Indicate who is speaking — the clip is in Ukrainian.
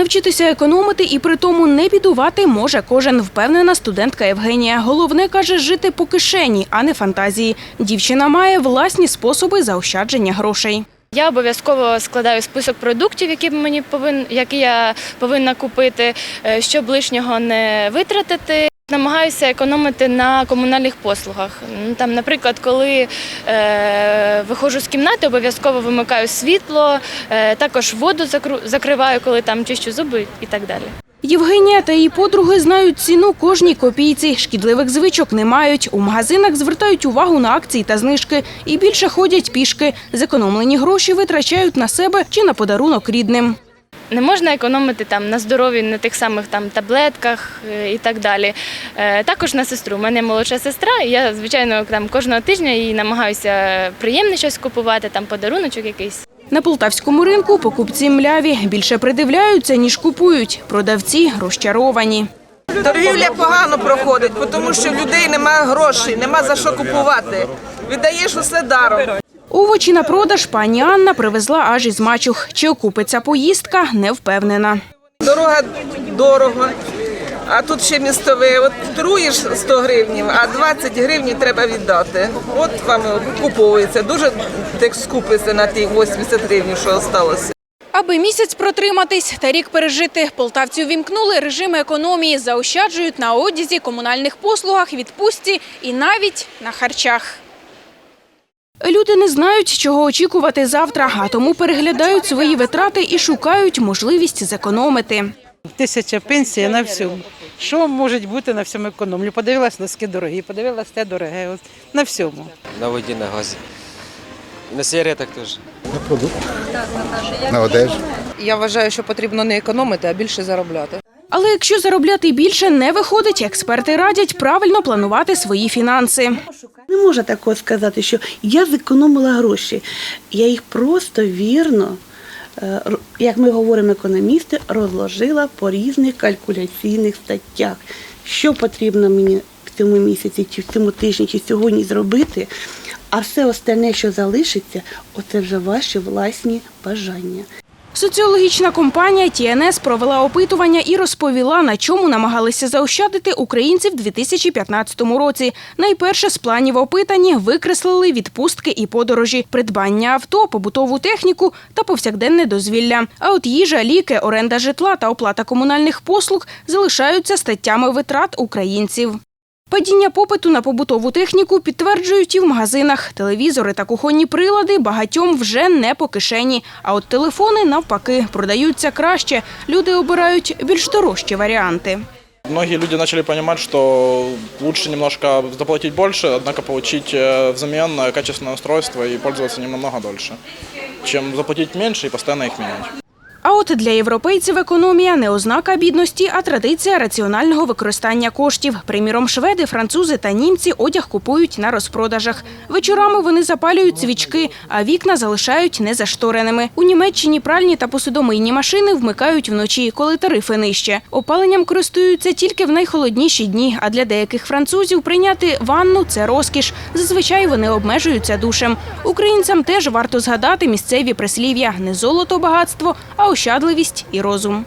Speaker 1: Навчитися економити і при тому не бідувати може кожен, впевнена студентка Євгенія. Головне каже жити по кишені, а не фантазії. Дівчина має власні способи заощадження грошей.
Speaker 2: Я обов'язково складаю список продуктів, які мені повин, які я повинна купити, е, щоб лишнього не витратити. Намагаюся економити на комунальних послугах. Ну, Там, наприклад, коли е, виходжу з кімнати, обов'язково вимикаю світло, е, також воду закру, закриваю, коли там чищу зуби і так далі.
Speaker 1: Євгенія та її подруги знають ціну кожній копійці. Шкідливих звичок не мають. У магазинах звертають увагу на акції та знижки і більше ходять пішки. Зекономлені гроші витрачають на себе чи на подарунок рідним.
Speaker 2: Не можна економити там на здоров'ї, на тих самих там таблетках е, і так далі. Е, Також на сестру. У мене молодша сестра, і я, звичайно, там кожного тижня їй намагаюся приємне щось купувати, там подаруночок якийсь.
Speaker 1: На полтавському ринку покупці мляві більше придивляються, ніж купують. Продавці розчаровані.
Speaker 3: Торгівля погано проходить, тому що в людей немає грошей, нема за що купувати. Віддаєш усе даром.
Speaker 1: Овочі на продаж пані Анна привезла аж із мачух. Чи окупиться поїздка, не впевнена.
Speaker 3: Дорога дорого, а тут ще містове. От труєш 100 гривнів, а 20 гривень треба віддати. От вам куповується. Дуже так скупиться на ті 80 гривень, що залишилося.
Speaker 1: Аби місяць протриматись та рік пережити, полтавці увімкнули режим економії, заощаджують на одязі, комунальних послугах, відпустці і навіть на харчах. Люди не знають, чого очікувати завтра, а тому переглядають свої витрати і шукають можливість зекономити.
Speaker 4: Тисяча пенсія на всьому. Що може бути на всьому економлю? Подивилась носки дорогі, подивилась те дороге. От, на всьому.
Speaker 5: на воді, на газі. І на сигаретах теж.
Speaker 6: на одежу.
Speaker 7: Я вважаю, що потрібно не економити, а більше заробляти.
Speaker 1: Але якщо заробляти більше не виходить, експерти радять правильно планувати свої фінанси.
Speaker 8: Не можна такого сказати, що я зекономила гроші. Я їх просто вірно, е, як ми говоримо економісти, розложила по різних калькуляційних статтях. Що потрібно мені в цьому місяці, чи в цьому тижні, чи сьогодні зробити, а все остальне, що залишиться, оце вже ваші власні бажання.
Speaker 1: Соціологічна компанія ТНС провела опитування і розповіла, на чому намагалися заощадити українці в 2015 році. Найперше з планів опитані викреслили відпустки і подорожі, придбання авто, побутову техніку та повсякденне дозвілля. А от їжа, ліки, оренда житла та оплата комунальних послуг залишаються статтями витрат українців. Падіння попиту на побутову техніку підтверджують і в магазинах. Телевізори та кухонні прилади багатьом вже не по кишені. А от телефони навпаки продаються краще. Люди обирають більш дорожчі варіанти.
Speaker 9: Многие люди начали понимать, что лучше немножко заплатить больше, однако получить э, взамен э, качественное устройство и пользоваться ним намного дольше, чем заплатить меньше и постоянно их менять.
Speaker 1: А от для європейців економія не ознака бідності, а традиція раціонального використання коштів. Приміром, шведи, французи та німці одяг купують на розпродажах. Вечорами вони запалюють свічки, а вікна залишають незаштореними. У Німеччині пральні та посудомийні машини вмикають вночі, коли тарифи нижче. Опаленням користуються тільки в найхолодніші дні. А для деяких французів прийняти ванну це розкіш. Зазвичай вони обмежуються душем. Українцям теж варто згадати місцеві прислів'я не золото багатство, а ощадливість і розум.